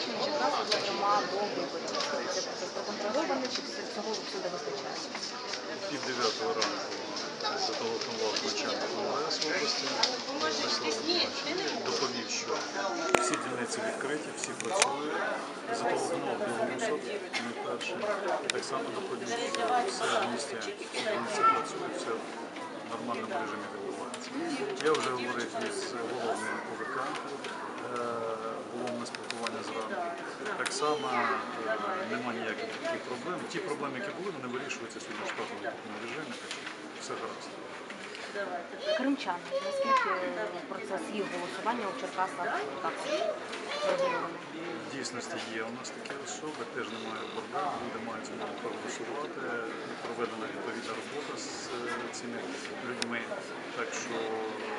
призначення Черкаси, зокрема, до виборів. Цей процес проконтрольований, чи цього всюди вистачає? Пів дев'ятого ранку зателефонував начальник МВС в області, доповів, що всі дільниці відкриті, всі працюють. Зателефонував Білорусов, не перший. Так само доповів, що все в місті, дільниці працюють, все в нормальному режимі відбувається. Я вже говорив із головним Так само е, немає ніяких таких проблем. Ті проблеми, які були, вони вирішуються сьогодні в штатному режимі, так що все гаразд. Кримчани, наскільки процес їх голосування у Черкасах врегульований? В дійсності є у нас такі особи, теж немає проблем, люди мають змогу проголосувати, проведена відповідна робота з е, цими людьми. Так що е,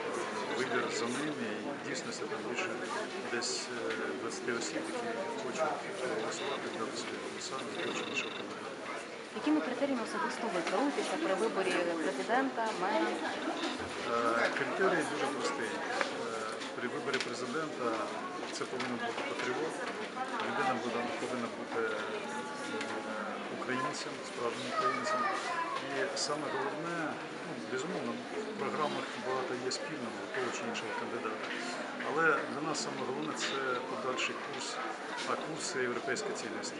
вибір за ними і в дійсності там більше десь е, 20 осіб, які Якими критеріями особисто ви керуєтеся при виборі президента, мера? Е, Критерії дуже прості. Е, При виборі президента це повинен бути патріот, людина повинна бути е, українцем, справжнім українцем. І саме головне, ну, безумовно, в програмах багато є спільного того чи іншого кандидата. Але для нас саме головне це подальший курс, а курс європейська цінність.